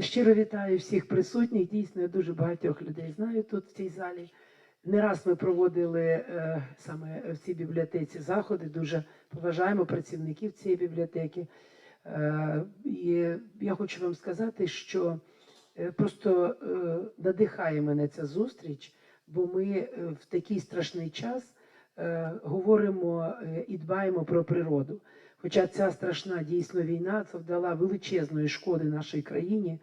Щиро вітаю всіх присутніх. Дійсно, я дуже багатьох людей знаю тут в цій залі. Не раз ми проводили е, саме в цій бібліотеці заходи. Дуже поважаємо працівників цієї бібліотеки. Е, і я хочу вам сказати, що е, просто надихає мене ця зустріч, бо ми в такий страшний час говоримо і дбаємо про природу. Хоча ця страшна дійсно війна завдала величезної шкоди нашій країні.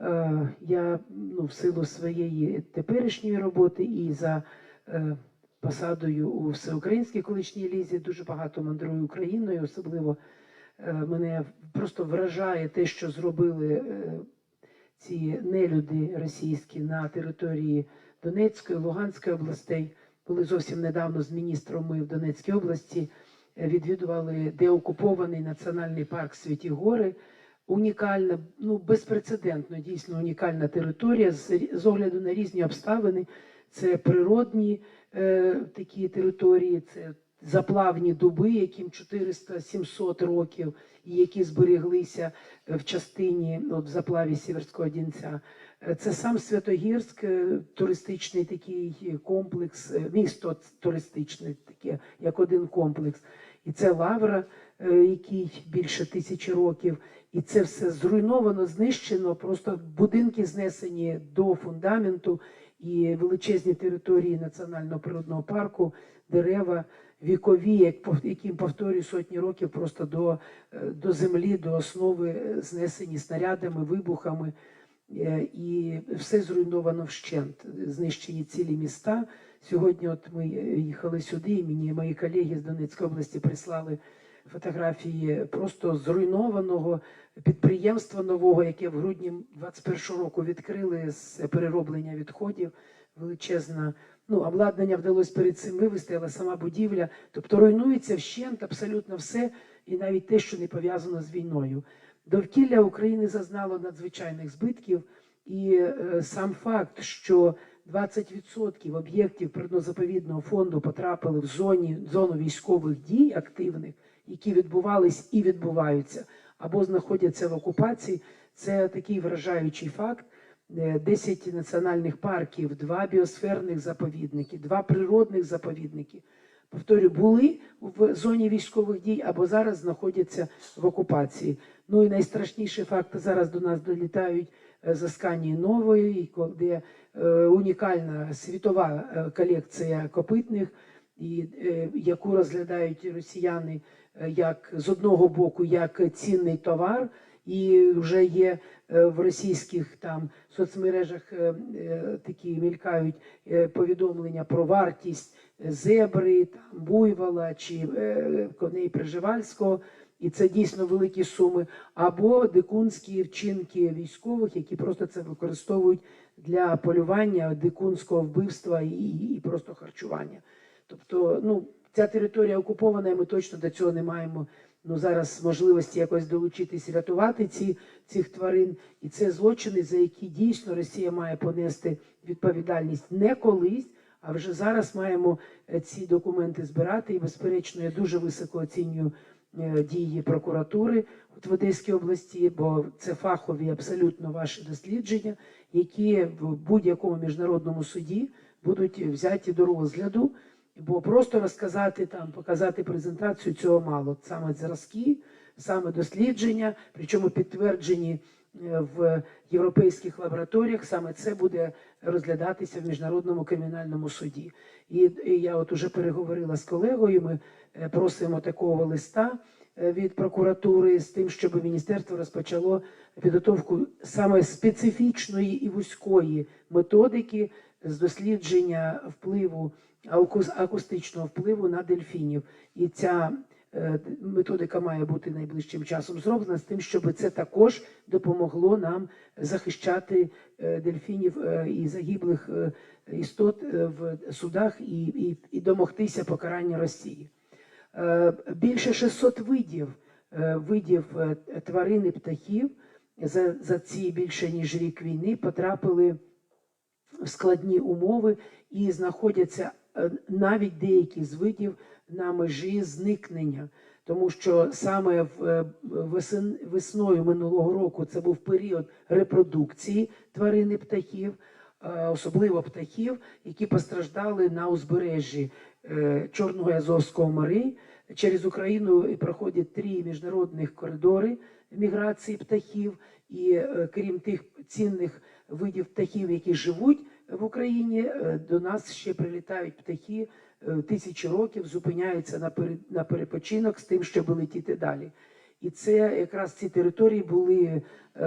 Е, Я ну, в силу своєї теперішньої роботи і за е, посадою у всеукраїнській колишній лізі дуже багато мандрую Україною. Особливо е, мене просто вражає те, що зробили ці нелюди російські на території Донецької, Луганської областей. Були зовсім недавно з міністром ми в Донецькій області. Відвідували деокупований національний парк Святі Гори. Унікальна, ну безпрецедентно, дійсно унікальна територія з, з огляду на різні обставини. Це природні е, такі території, це заплавні дуби, яким 400-700 років, і які збереглися е, в частині от, в заплаві Сіверського Дінця. Е, Це сам Святогірськ, е, туристичний такий комплекс, місто туристичне, таке, як один комплекс. І це лавра, е, який більше тисячі років. І це все зруйновано, знищено. Просто будинки знесені до фундаменту і величезні території національного природного парку, дерева вікові, яким повторюю сотні років, просто до, е, до землі, до основи е, знесені снарядами, вибухами. І все зруйновано вщент, знищені цілі міста. Сьогодні, от ми е, їхали сюди, і мені мої колеги з Донецької області прислали фотографії просто зруйнованого підприємства нового, яке в грудні 21 року відкрили з перероблення відходів. Величезна ну обладнання вдалося перед цим вивести, але сама будівля, тобто руйнується вщент абсолютно все, і навіть те, що не пов'язано з війною. Довкілля України зазнало надзвичайних збитків, і е, сам факт, що 20% об'єктів природно-заповідного фонду потрапили в зоні зону військових дій активних, які відбувались і відбуваються, або знаходяться в окупації. Це такий вражаючий факт. Е, 10 національних парків, два біосферних заповідники, два природних заповідники. Повторю, були в зоні військових дій або зараз знаходяться в окупації. Ну і найстрашніший факт зараз до нас долітають е, з Асканії Нової, де е, унікальна світова е, колекція копитних, е, яку розглядають росіяни як з одного боку як цінний товар, і вже є в російських там соцмережах такі мількають повідомлення про вартість зебри, там, буйвола чи коней Приживальського. І це дійсно великі суми, або дикунські вчинки військових, які просто це використовують для полювання, дикунського вбивства і, і просто харчування. Тобто, ну, ця територія окупована, і ми точно до цього не маємо ну, зараз можливості якось долучитись рятувати ці, цих тварин. І це злочини, за які дійсно Росія має понести відповідальність не колись, а вже зараз маємо е, ці документи збирати. І, безперечно, я дуже високо оцінюю дії прокуратури в Одеській області, бо це фахові абсолютно ваші дослідження, які в будь-якому міжнародному суді будуть взяті до розгляду. Бо просто розказати там, показати презентацію цього мало. Саме зразки, саме дослідження, причому підтверджені е, в європейських лабораторіях, саме це буде розглядатися в міжнародному кримінальному суді. І, я от уже переговорила з колегою. Ми е, просимо такого листа е, від прокуратури з тим, щоб міністерство розпочало підготовку саме специфічної і вузької методики з дослідження впливу акустичного впливу на дельфінів. І ця е, методика має бути найближчим часом зроблена з тим, щоб це також допомогло нам захищати е, дельфінів е, і загиблих е, істот е, в судах і, і, і домогтися покарання Росії. Е, Більше 600 видів, е, видів е, тварин і птахів за, за ці більше ніж рік війни потрапили в складні умови і знаходяться е, навіть деякі з видів на межі зникнення. тому що саме е, весною минулого року це був період репродукції тварин і птахів, е, особливо птахів, які постраждали на узбережжі е, Чорного і Азовського морей. Через Україну проходять три міжнародних коридори міграції птахів, і крім тих цінних видів птахів, які живуть в Україні, до нас ще прилітають птахи тисячі років, зупиняються на перепочинок з тим, щоб летіти далі. І це якраз ці території були е,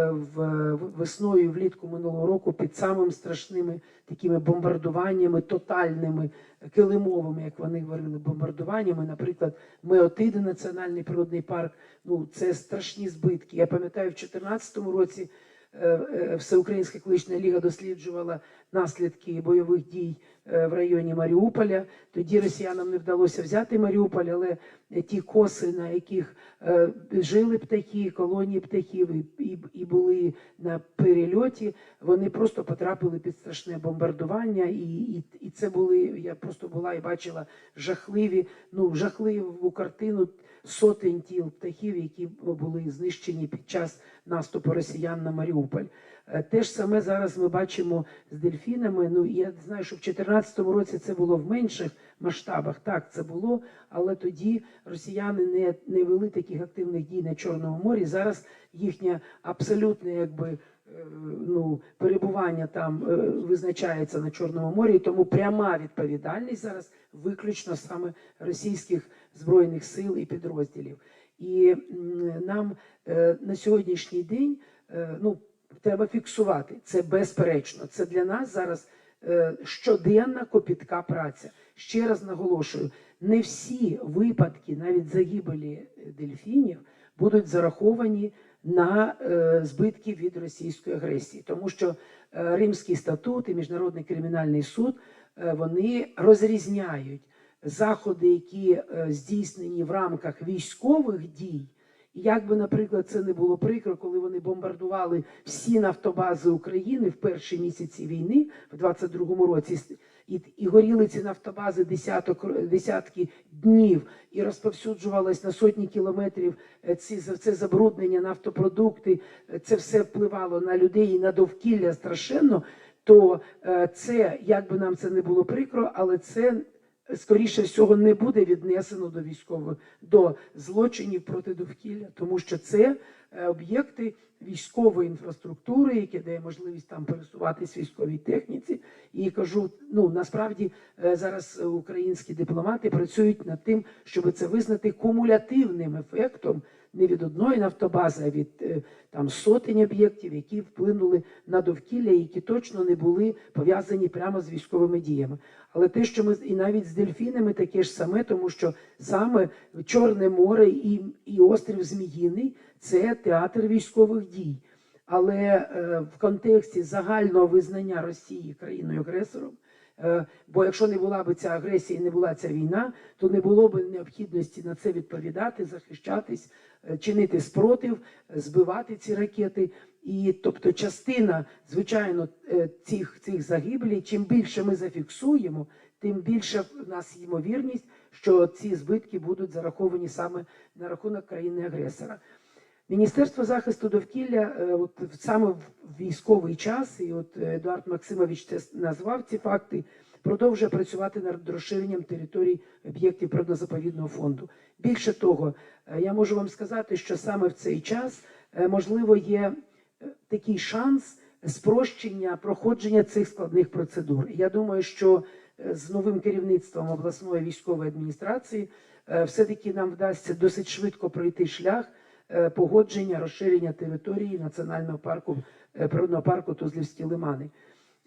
в весною влітку минулого року під самими страшними такими бомбардуваннями, тотальними килимовими, як вони говорили, бомбардуваннями. Наприклад, Меотиди, національний природний парк. Ну це страшні збитки. Я пам'ятаю, в 2014 році е, е, Всеукраїнська екологічна ліга досліджувала наслідки бойових дій е, в районі Маріуполя. Тоді росіянам не вдалося взяти Маріуполь, але е, ті коси, на яких е, жили птахи, колонії птахів і, були на перельоті, вони просто потрапили під страшне бомбардування. І, і це були, я просто була і бачила жахливі, ну жахливу картину сотень тіл птахів, які були знищені під час наступу росіян на Маріуполь. Е, Те ж саме зараз ми бачимо з дельфінами. Ну я знаю, що в 2014 році це було в менших масштабах. Так, це було, але тоді росіяни не, не вели таких активних дій на Чорному морі. Зараз їхнє абсолютне, якби. Е, Ну, перебування там е, визначається на Чорному морі, і тому пряма відповідальність зараз виключно саме російських збройних сил і підрозділів. І нам е, на сьогоднішній день ну, треба фіксувати це безперечно. Це для нас зараз щоденна копітка праця. Ще раз наголошую: не всі випадки, навіть загибелі дельфінів, будуть зараховані на е, збитки від російської агресії, тому що е, Римський статут і Міжнародний кримінальний суд е, вони розрізняють заходи, які здійснені в рамках військових дій. Як би, наприклад, це не було прикро, коли вони бомбардували всі нафтобази України в перші місяці війни в 22-му році, і, і горіли ці нафтобази десяток, десятки днів, і розповсюджувалось на сотні кілометрів е, ці, це забруднення, нафтопродукти, е, це все впливало на людей і на довкілля страшенно, то е, це, як би нам це не було прикро, але це скоріше всього не буде віднесено до військових до злочинів проти довкілля, тому що це об'єкти військової інфраструктури, які дає можливість там пересуватись військовій техніці. І кажу, ну насправді е, зараз українські дипломати працюють над тим, щоб це визнати кумулятивним ефектом не від одної нафтобази, а від е, там сотень об'єктів, які вплинули на довкілля, які точно не були пов'язані прямо з військовими діями. Але те, що ми і навіть з дельфінами таке ж саме, тому що саме Чорне море і, і острів Зміїний це театр військових дій. Але е, в контексті загального визнання Росії країною агресором. Е, Бо якщо не була б ця агресія і не була ця війна, то не було б необхідності на це відповідати, захищатись, е, чинити спротив, збивати ці ракети. І тобто, частина, звичайно, цих, цих загиблей, чим більше ми зафіксуємо, тим більше в нас ймовірність, що ці збитки будуть зараховані саме на рахунок країни-агресора. Міністерство захисту довкілля, е, от саме в військовий час, і от Едуард Максимович це назвав ці факти, продовжує працювати над розширенням територій об'єктів природно-заповідного фонду. Більше того, е, я можу вам сказати, що саме в цей час е, можливо є такий шанс спрощення проходження цих складних процедур. Я думаю, що з новим керівництвом обласної військової адміністрації все-таки нам вдасться досить швидко пройти шлях погодження розширення території національного парку е, природного парку Тузлівські лимани.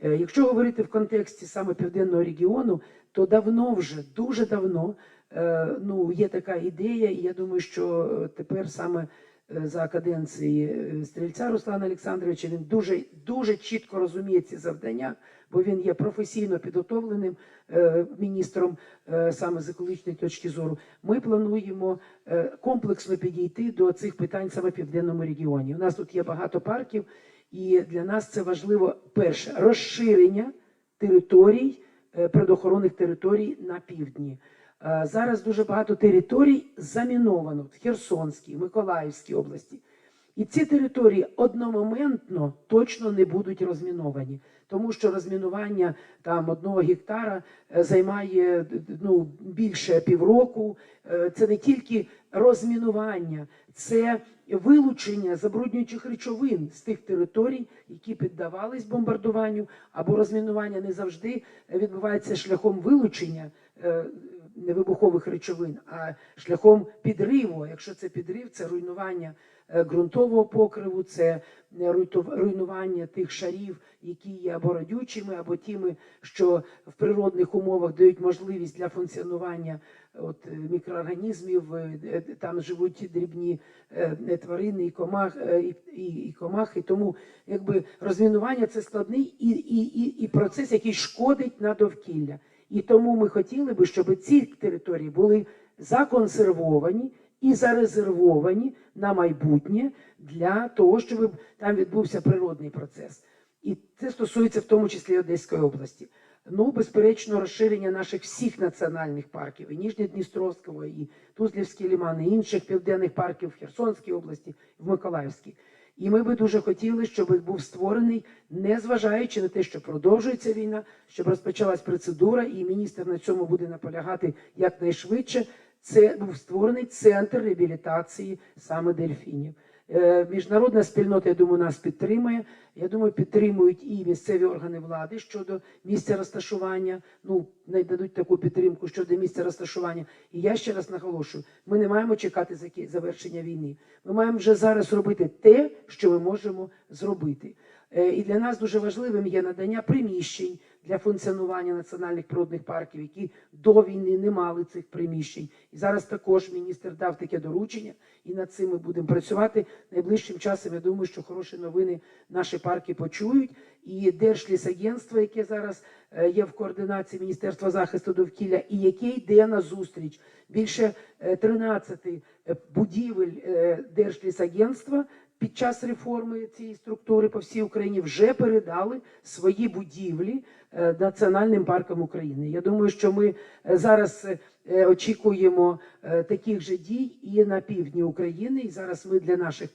Е, Якщо говорити в контексті саме південного регіону, то давно вже дуже давно е, ну є така ідея, і я думаю, що е, тепер саме е, за каденції е, стрільця Руслана Олександровича він дуже дуже чітко розуміє ці завдання, бо він є професійно підготовленим е, міністром е, саме з екологічної точки зору. Ми плануємо е, комплексно підійти до цих питань саме в південному регіоні. У нас тут є багато парків, і для нас це важливо перше розширення територій, е, природоохоронних територій на півдні. Е, Зараз дуже багато територій заміновано в Херсонській, Миколаївській області. І ці території одномоментно точно не будуть розміновані, тому що розмінування там одного гектара е, займає д- ну, більше півроку. Е, Це не тільки розмінування, це вилучення забруднюючих речовин з тих територій, які піддавались бомбардуванню або розмінування не завжди відбувається шляхом вилучення е, невибухових речовин, а шляхом підриву. Якщо це підрив, це руйнування е, ґрунтового покриву, це е, руйнування тих шарів, які є або родючими, або тими, що в природних умовах дають можливість для функціонування от, е, мікроорганізмів. е, е, Там живуть дрібні тварини і комах, і, і, і комахи. Тому якби розмінування це складний і, і, і, і процес, який шкодить на довкілля. І тому ми хотіли би, щоб ці території були законсервовані і зарезервовані на майбутнє для того, щоб там відбувся природний процес. І це стосується в тому числі Одеської області. Ну, безперечно, розширення наших всіх національних парків, і Ніжньодністровського, і Тузлівський ліман, і інших південних парків в Херсонській області, в Миколаївській. І ми би дуже хотіли, щоб був створений, незважаючи на те, що продовжується війна, щоб розпочалась процедура, і міністр на цьому буде наполягати якнайшвидше. Це був створений центр реабілітації саме дельфінів. Е, Міжнародна спільнота, я думаю, нас підтримує. Я думаю, підтримують і місцеві органи влади щодо місця розташування. Ну, дадуть таку підтримку щодо місця розташування. І я ще раз наголошую: ми не маємо чекати завершення війни. Ми маємо вже зараз робити те, що ми можемо зробити. Е, І для нас дуже важливим є надання приміщень для функціонування національних природних парків, які до війни не мали цих приміщень. І зараз також міністр дав таке доручення, і над цим ми будемо працювати найближчим часом. Я думаю, що хороші новини наші парки почують. І Держлісагентство, яке зараз е, є в координації Міністерства захисту довкілля, і яке йде на зустріч більше е, 13 е, будівель е, Держлісагентства під час реформи цієї структури по всій Україні вже передали свої будівлі е, національним паркам України. Я думаю, що ми е, зараз е, очікуємо таких же дій і на півдні України. І зараз ми для наших